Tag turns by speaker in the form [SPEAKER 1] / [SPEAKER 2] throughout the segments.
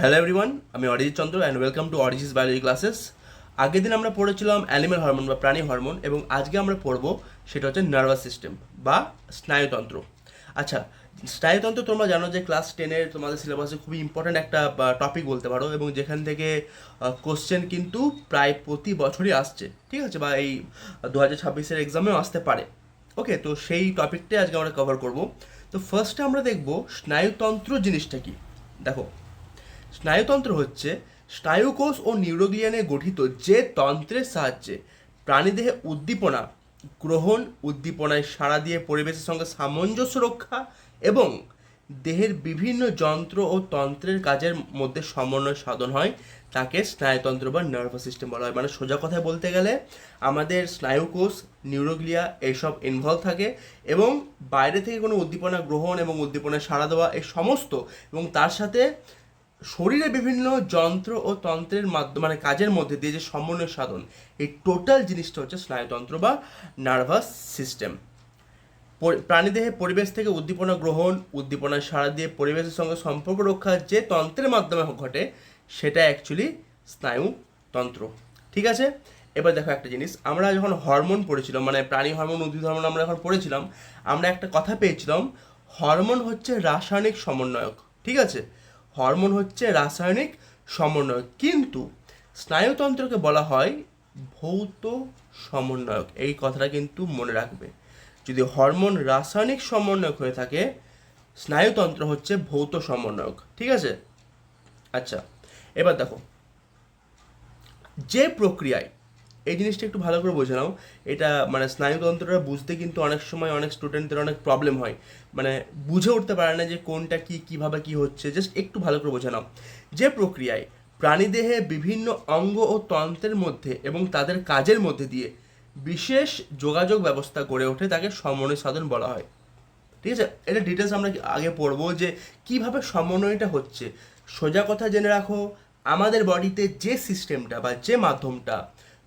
[SPEAKER 1] Hello everyone আমি Arijit Chandra and welcome to Arijit biology classes আগের দিন আমরা পড়েছিলাম অ্যানিমেল হরমোন বা প্রাণী হরমোন এবং আজকে আমরা পড়ব সেটা হচ্ছে নার্ভাস সিস্টেম বা স্নায়ুতন্ত্র। আচ্ছা স্নায়ুতন্ত্র তোমরা জানো যে ক্লাস টেনের তোমাদের সিলেবাসে খুবই ইম্পর্ট্যান্ট একটা টপিক বলতে পারো এবং যেখান থেকে কোশ্চেন কিন্তু প্রায় প্রতি বছরই আসছে, ঠিক আছে? বা এই দু হাজার ছাব্বিশের এক্সামেও আসতে পারে। ওকে তো সেই টপিকটাই আজকে আমরা কভার করব। তো ফার্স্টে আমরা দেখব স্নায়ুতন্ত্র জিনিসটা কি? দেখো স্নায়ুতন্ত্র হচ্ছে স্নায়ুকোষ ও নিউরোগ্লিয়ানে গঠিত যে তন্ত্রের সাহায্যে প্রাণীদেহে উদ্দীপনা, গ্রহণ, উদ্দীপনায় সাড়া দিয়ে পরিবেশের সঙ্গে সামঞ্জস্য রক্ষা এবং দেহের বিভিন্ন যন্ত্র ও তন্ত্রের কাজের মধ্যে সমন্বয় সাধন হয়, তাকে স্নায়ুতন্ত্র বা নার্ভাস সিস্টেম বলা হয়। মানে সোজা কথায় বলতে গেলে আমাদের স্নায়ুকোষ, নিউরোগ্লিয়া এইসব ইনভলভ থাকে এবং বাইরে থেকে কোনো উদ্দীপনা গ্রহণ এবং উদ্দীপনায় সাড়া দেওয়া এই সমস্ত এবং তার সাথে শরীরে বিভিন্ন যন্ত্র ও তন্ত্রের মাধ্যমে মানে কাজের মধ্যে দিয়ে যে সমন্বয় সাধন, এই টোটাল জিনিসটা হচ্ছে স্নায়ুতন্ত্র বা নার্ভাস সিস্টেম। প্রাণীদেহে পরিবেশ থেকে উদ্দীপনা গ্রহণ উদ্দীপনায় সাড়া দিয়ে পরিবেশের সঙ্গে সম্পর্ক রক্ষা যে তন্ত্রের মাধ্যমে ঘটে, সেটা অ্যাকচুয়ালি স্নায়ুতন্ত্র। ঠিক আছে? এবার দেখো একটা জিনিস, আমরা যখন হরমোন পড়েছিলাম মানে প্রাণী হরমোন, উদ্ভিদ হরমোন আমরা যখন পড়েছিলাম, আমরা একটা কথা পেয়েছিলাম, হরমোন হচ্ছে রাসায়নিক সমন্বয়ক। ঠিক আছে? হরমোন হচ্ছে রাসায়নিক সমন্বয়ক। কিন্তু স্নায়ুতন্ত্রকে বলা হয় ভৌত সমন্বয়ক। এই কথাটা কিন্তু মনে রাখবে। যদি হরমোন রাসায়নিক সমন্বয়ক হয়ে থাকে, স্নায়ুতন্ত্র হচ্ছে ভৌত সমন্বয়ক। ঠিক আছে? আচ্ছা এবার দেখো। যে প্রক্রিয়ায় এই জিনিসটা একটু ভালো করে বোঝে নাও। এটা মানে স্নায়ুতন্ত্রটা বুঝতে কিন্তু অনেক সময় অনেক স্টুডেন্টদের অনেক প্রবলেম হয়। মানে বুঝে উঠতে পারে না যে কোনটা কি, কীভাবে কি হচ্ছে। জাস্ট একটু ভালো করে বোঝে নাও। যে প্রক্রিয়ায় প্রাণীদেহে বিভিন্ন অঙ্গ ও তন্ত্রের মধ্যে এবং তাদের কাজের মধ্যে দিয়ে বিশেষ যোগাযোগ ব্যবস্থা গড়ে ওঠে, তাকে সমন্বয় সাধন বলা হয়। ঠিক আছে? এটা ডিটেলস আমরা আগে পড়ব যে কীভাবে সমন্বয়টা হচ্ছে। সোজা কথা জেনে রাখো, আমাদের বডিতে যে সিস্টেমটা বা যে মাধ্যমটা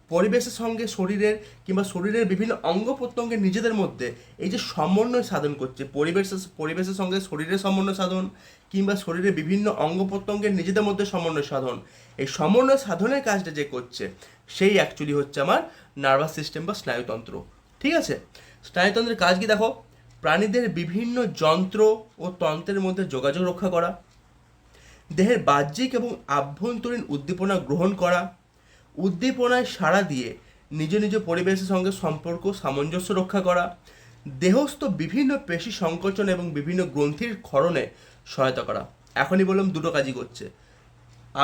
[SPEAKER 1] পরিবেশের সঙ্গে শরীরের কিংবা শরীরের বিভিন্ন অঙ্গ প্রত্যঙ্গের নিজেদের মধ্যে এই যে সমন্বয় সাধন করছে, পরিবেশের পরিবেশের সঙ্গে শরীরের সমন্বয় সাধন কিংবা শরীরের বিভিন্ন অঙ্গ প্রত্যঙ্গের নিজেদের মধ্যে সমন্বয় সাধন, এই সমন্বয় সাধনের কাজটা যে করছে, সেই অ্যাকচুয়ালি হচ্ছে আমার নার্ভাস সিস্টেম বা স্নায়ুতন্ত্র। ঠিক আছে? স্নায়ুতন্ত্রের কাজ কি দেখো? প্রাণীদের বিভিন্ন যন্ত্র ও তন্ত্রের মধ্যে যোগাযোগ রক্ষা করা, দেহের বাহ্যিক এবং আভ্যন্তরীণ উদ্দীপনা গ্রহণ করা উদ্দীপনায় সাড়া দিয়ে নিজ নিজ পরিবেশের সঙ্গে সম্পর্ক, সামঞ্জস্য রক্ষা করা, দেহস্থ বিভিন্ন পেশি সংকোচন এবং বিভিন্ন গ্রন্থির ক্ষরণে সহায়তা করা। এখনই বললাম, দুটো কাজই করছে।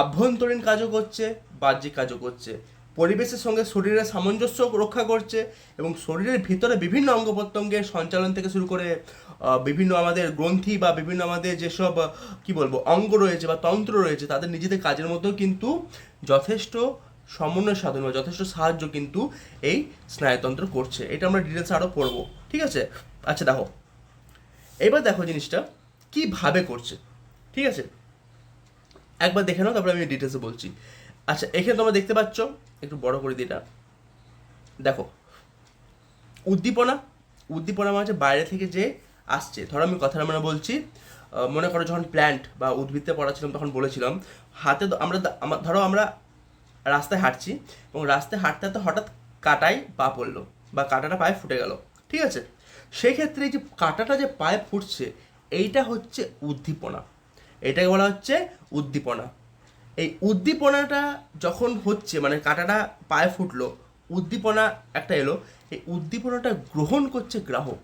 [SPEAKER 1] আভ্যন্তরীণ কাজও করছে, বাহ্যিক কাজও করছে। পরিবেশের সঙ্গে শরীরের সামঞ্জস্য রক্ষা করছে এবং শরীরের ভিতরে বিভিন্ন অঙ্গ প্রত্যঙ্গের সঞ্চালন থেকে শুরু করে বিভিন্ন আমাদের গ্রন্থি বা বিভিন্ন আমাদের যেসব কি বলব, অঙ্গ রয়েছে বা তন্ত্র রয়েছে, তাদের নিজেদের কাজের মধ্যেও কিন্তু যথেষ্ট সমন্বয় সাধন বা যথেষ্ট সাহায্য কিন্তু এই স্নায়ুতন্ত্র করছে। এটা আমরা ডিটেলস আরও পড়ব, ঠিক আছে? আচ্ছা দেখো। এবার দেখো জিনিসটা, কীভাবে করছে, ঠিক আছে? একবার দেখে নাও, তারপরে আমি ডিটেলসে বলছি। আচ্ছা এখানে তোমরা দেখতে পাচ্ছ, একটু বড় করে দিটা দেখো, উদ্দীপনা উদ্দীপনা মানে বাইরে থেকে যে আসছে। ধরো আমি কথাটা মানে বলছি মনে করো যখন প্ল্যান্ট বা উদ্ভিদে পড়াছিলাম তখন বলেছিলাম, হাতে আমরা ধরো আমরা রাস্তায় হাঁটছি এবং রাস্তায় হাঁটতে হাঁটতে হঠাৎ কাটায় পা পড়ল বা কাঁটাটা পায়ে ফুটে গেল। ঠিক আছে? সেই ক্ষেত্রে এই যে কাঁটাটা যে পায়ে ফুটছে, এইটা হচ্ছে উদ্দীপনা। এটাকে বলা হচ্ছে উদ্দীপনা। এই উদ্দীপনাটা যখন হচ্ছে মানে কাঁটাটা পায়ে ফুটলো, উদ্দীপনা একটা এলো। এই উদ্দীপনাটা গ্রহণ করছে গ্রাহক।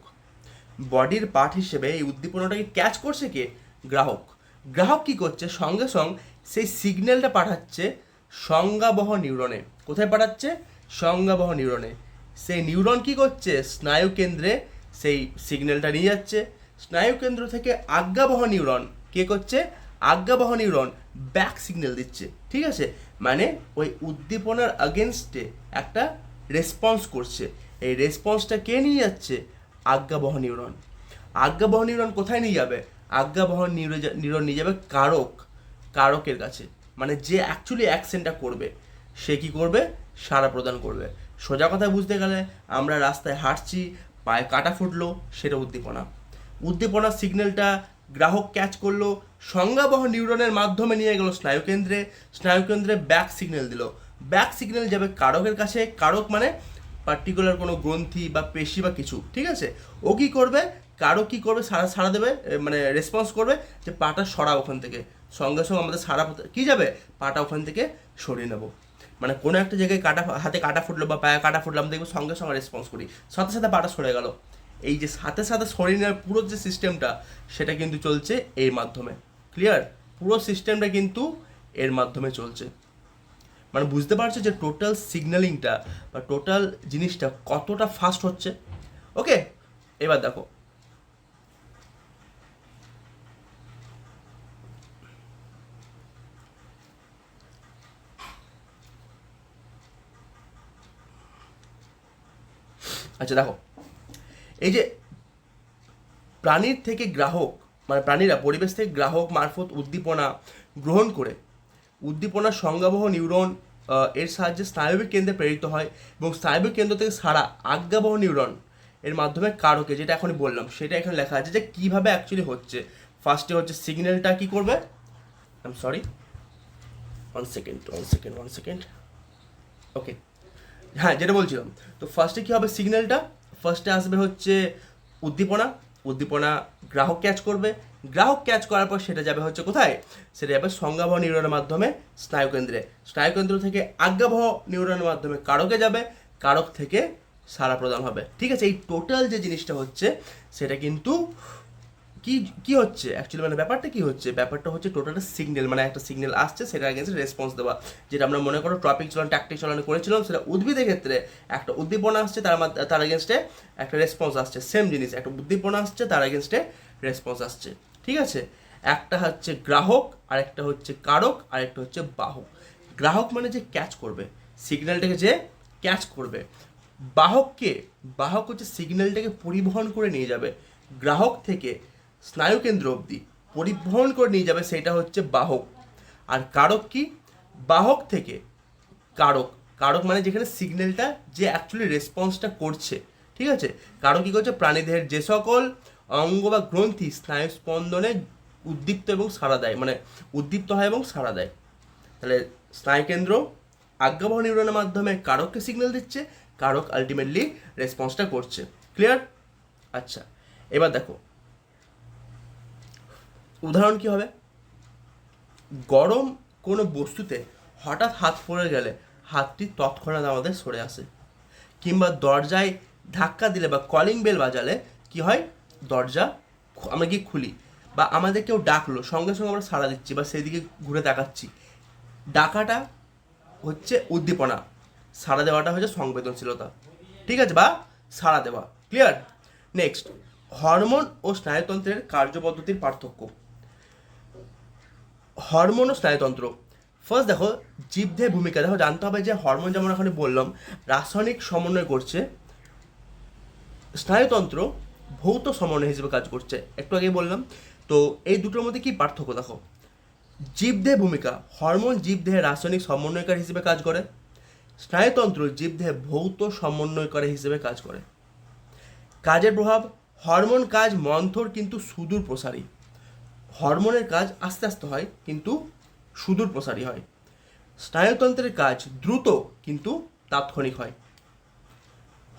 [SPEAKER 1] বডির পার্ট হিসেবে এই উদ্দীপনাটাকে ক্যাচ করছে কে? গ্রাহক। গ্রাহক কি করছে? সঙ্গে সঙ্গে সেই সিগন্যালটা পাঠাচ্ছে সংজ্ঞাবহ নিউরনে। কোথায় পাঠাচ্ছে? সংজ্ঞাবহ নিউরনে। সেই নিউরন কি করছে? স্নায়ু কেন্দ্রে সেই সিগন্যালটা নিয়ে যাচ্ছে। স্নায়ু কেন্দ্র থেকে আজ্ঞাবহ নিউরন কে করছে? আজ্ঞাবহ নিউরন ব্যাক সিগন্যাল দিচ্ছে। ঠিক আছে? মানে ওই উদ্দীপনার আগেনস্টে একটা রেসপন্স করছে। এই রেসপন্সটা কে নিয়ে যাচ্ছে? আজ্ঞাবহ নিউরন। আজ্ঞাবহ নিউরন কোথায় নিয়ে যাবে? আজ্ঞাবহ নিউরন নিয়ে যাবে কারক, কারকের কাছে। মানে যে অ্যাকচুয়ালি অ্যাকশনটা করবে, সে কি করবে? সাড়া প্রদান করবে। সোজা কথা বুঝতে গেলে আমরা রাস্তায় হাঁটছি, পায়ে কাটা ফুটলো, সেটা উদ্দীপনা। উদ্দীপনার সিগন্যালটা গ্রাহক ক্যাচ করল, সংজ্ঞাবহ নিউরনের মাধ্যমে নিয়ে গেল স্নায়ুকেন্দ্রে। স্নায়ুকেন্দ্রে ব্যাক সিগন্যাল দিল। ব্যাক সিগন্যাল যাবে কারকের কাছে। কারক মানে পার্টিকুলার কোনো গ্রন্থি বা পেশি বা কিছু, ঠিক আছে? ও কি করবে? কারও কি করবে? সারা সারা দেবে মানে রেসপন্স করবে যে পাটা সরা ওখান থেকে। সঙ্গে সঙ্গে আমাদের সারা কি যাবে? পাটা ওখান থেকে সরিয়ে নেব। মানে কোনো একটা জায়গায় কাটা, হাতে কাটা ফুটলো বা পায়ে কাটা ফুটলো, আমরা দেখব সঙ্গে সঙ্গে রেসপন্স করি। সাথে সাথে পাটা সরে গেল। এই যে সাথে সাথে সরিয়ে নেওয়ার পুরো যে সিস্টেমটা সেটা কিন্তু চলছে এর মাধ্যমে। ক্লিয়ার পুরো সিস্টেমটা কিন্তু এর মাধ্যমে চলছে। মানে বুঝতে পারছ যে টোটাল সিগন্যালিংটা বা টোটাল জিনিসটা কতটা ফাস্ট হচ্ছে? ওকে এবার দেখো আচ্ছা দেখো। এই যে প্রাণীর থেকে গ্রাহক মানে প্রাণীরা, পরিবেশ থেকে গ্রাহক মারফত উদ্দীপনা গ্রহণ করে উদ্দীপনার সংজ্ঞাবহ নিউরন এর সাহায্যে স্নায়বিক কেন্দ্রে প্রেরিত হয় এবং স্নায়বিক কেন্দ্র থেকে সারা আজ্ঞাবহ নিউরন এর মাধ্যমে কারকে, যেটা এখনই বললাম, সেটা এখানে লেখা আছে যে কীভাবে অ্যাকচুয়ালি হচ্ছে। ফার্স্টে হচ্ছে সিগন্যালটা কি করবে? I am sorry one second one second one second okay হ্যাঁ যেটা বলছিলাম তো ফার্স্টে কী হবে সিগন্যালটা ফার্স্টে আসবে হচ্ছে উদ্দীপনা। উদ্দীপনা গ্রাহক ক্যাচ করবে। গ্রাহক ক্যাচ করার পর সেটা যাবে হচ্ছে কোথায়? সেটা যাবে সংজ্ঞাবহ নিউরনের মাধ্যমে স্নায়ুকেন্দ্রে। স্নায়ুকেন্দ্র থেকে আজ্ঞাবহ নিউরনের মাধ্যমে কারকে যাবে। কারক থেকে সারা প্রদান হবে। ঠিক আছে, এই টোটাল যে জিনিসটা হচ্ছে, সেটা কিন্তু কি কি হচ্ছে? অ্যাকচুয়ালি মানে ব্যাপারটা কি হচ্ছে? ব্যাপারটা হচ্ছে টোটালটা সিগন্যাল মানে একটা সিগন্যাল আসছে, সেটা এগেন্সে রেসপন্স দেওয়া। যেটা আমরা মনে করো টপিক চলন ট্যাকটিক চলন করেছিলাম, সেটা উদ্ভিদের ক্ষেত্রে একটা উদ্দীপনা আসছে, তার মাধ্য- তার এগেনস্টে একটা রেসপন্স আসছে। সেম জিনিস, একটা উদ্দীপনা আসছে, তার এগেনস্টে রেসপন্স আসছে। ঠিক আছে? একটা হচ্ছে গ্রাহক আর একটা হচ্ছে কারক আর একটা হচ্ছে বাহক। গ্রাহক মানে যে ক্যাচ করবে সিগন্যালটাকে যে ক্যাচ করবে। বাহককে, বাহক হচ্ছে সিগন্যালটাকে পরিবহন করে নিয়ে যাবে। গ্রাহক থেকে স্নায়ুকেন্দ্র অবধি পরিবহন করে নিয়ে যাবে সেটা হচ্ছে বাহক। আর কারক কি? বাহক থেকে কারক। কারক মানে যেখানে সিগন্যালটা যে অ্যাকচুয়ালি রেসপন্সটা করছে, ঠিক আছে? কারক কী করছে? প্রাণীদেহের যে সকল অঙ্গ বা গ্রন্থি স্নায়ু স্পন্দনে উদ্দীপ্ত এবং সাড়া দেয় মানে উদ্দীপ্ত হয় এবং সাড়া দেয়। তাহলে স্নায়ুকেন্দ্র আজ্ঞাবহ নিউরনের মাধ্যমে কারককে সিগন্যাল দিচ্ছে, কারক আলটিমেটলি রেসপন্সটা করছে। ক্লিয়ার আচ্ছা এবার দেখো উদাহরণ কি হবে? গরম কোনো বস্তুতে হঠাৎ হাত পড়ে গেলে হাতটি তৎক্ষণাৎ আমাদের সরে আসে। কিংবা দরজায় ধাক্কা দিলে বা কলিং বেল বাজালে কি হয়? দরজা আমরা গিয়ে খুলি বা আমাদের কেউ ডাকলো, সঙ্গে সঙ্গে আমরা সাড়া দিচ্ছি বা সেই দিকে ঘুরে তাকাচ্ছি। ডাকাটা হচ্ছে উদ্দীপনা। সাড়া দেওয়াটা হচ্ছে সংবেদনশীলতা। ঠিক আছে বা? সাড়া দেওয়া। ক্লিয়ার নেক্সট হরমোন ও স্নায়ুতন্ত্রের কার্যপদ্ধতির পার্থক্য। হরমোন ও স্নায়ুতন্ত্র। ফার্স্ট দেখো, জীবদেহে ভূমিকা। দেখো, জানতে হবে যে হরমোন যেমন এখানে বললাম, রাসায়নিক সমন্বয় করছে, স্নায়ুতন্ত্র ভৌত সমন্বয় হিসেবে কাজ করছে। একটু আগে বললাম। তো এই দুটোর মধ্যে কি পার্থক্য দেখো? জীবদেহে ভূমিকা, হরমোন জীবদেহে রাসায়নিক সমন্বয়কারী হিসেবে কাজ করে, স্নায়ুতন্ত্র জীবদেহে ভৌত সমন্বয়কারী হিসেবে কাজ করে। কাজের প্রভাব, হরমোন কাজ মন্থর কিন্তু সুদূর প্রসারী হরমোনের কাজ আস্তে আস্তে হয়, কিন্তু সুদূর প্রসারী হয়। স্নায়ুতন্ত্রের কাজ দ্রুত, কিন্তু তাৎক্ষণিক হয়।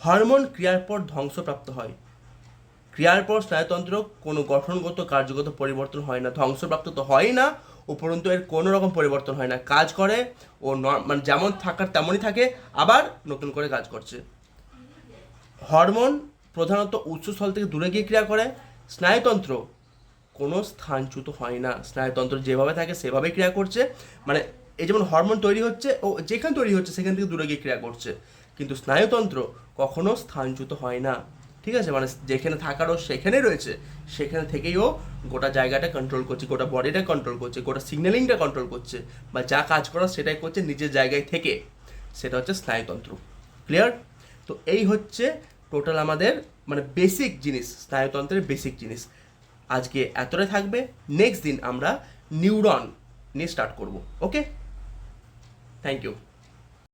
[SPEAKER 1] হরমোন ক্রিয়ার পর ধ্বংসপ্রাপ্ত হয়। ক্রিয়ার পর স্নায়ুতন্ত্র কোনো গঠনগত, কার্যগত পরিবর্তন হয় না। ধ্বংসপ্রাপ্ত তো হয় না উপরন্তু এর কোনো রকম পরিবর্তন হয় না। কাজ করে, ও মানে যেমন থাকার তেমনই থাকে, আবার নতুন করে কাজ করছে। হরমোন প্রধানত উচ্চস্থল থেকে দূরে গিয়ে ক্রিয়া করে। স্নায়ুতন্ত্র কোনো স্থানচ্যুত হয় না। স্নায়ুতন্ত্র যেভাবে থাকে সেভাবেই ক্রিয়া করছে। মানে এই যেমন হরমোন তৈরি হচ্ছে ও যেখানে তৈরি হচ্ছে, সেখান থেকে দূরে গিয়ে ক্রিয়া করছে। কিন্তু স্নায়ুতন্ত্র কখনো স্থানচ্যুত হয় না। ঠিক আছে? মানে যেখানে থাকারও সেখানেই রয়েছে, সেখানে থেকেই ও গোটা জায়গাটা কন্ট্রোল করছে, গোটা বডিটা কন্ট্রোল করছে, গোটা সিগন্যালিংটা কন্ট্রোল করছে বা যা কাজ করা সেটাই করছে নিজের জায়গায় থেকে। সেটা হচ্ছে স্নায়ুতন্ত্র। ক্লিয়ার তো এই হচ্ছে টোটাল আমাদের মানে বেসিক জিনিস, স্নায়ুতন্ত্রের বেসিক জিনিস। আজকে এতটাই থাকবে। নেক্সট দিন আমরা নিউরন নিয়ে স্টার্ট করব ওকে থ্যাংক ইউ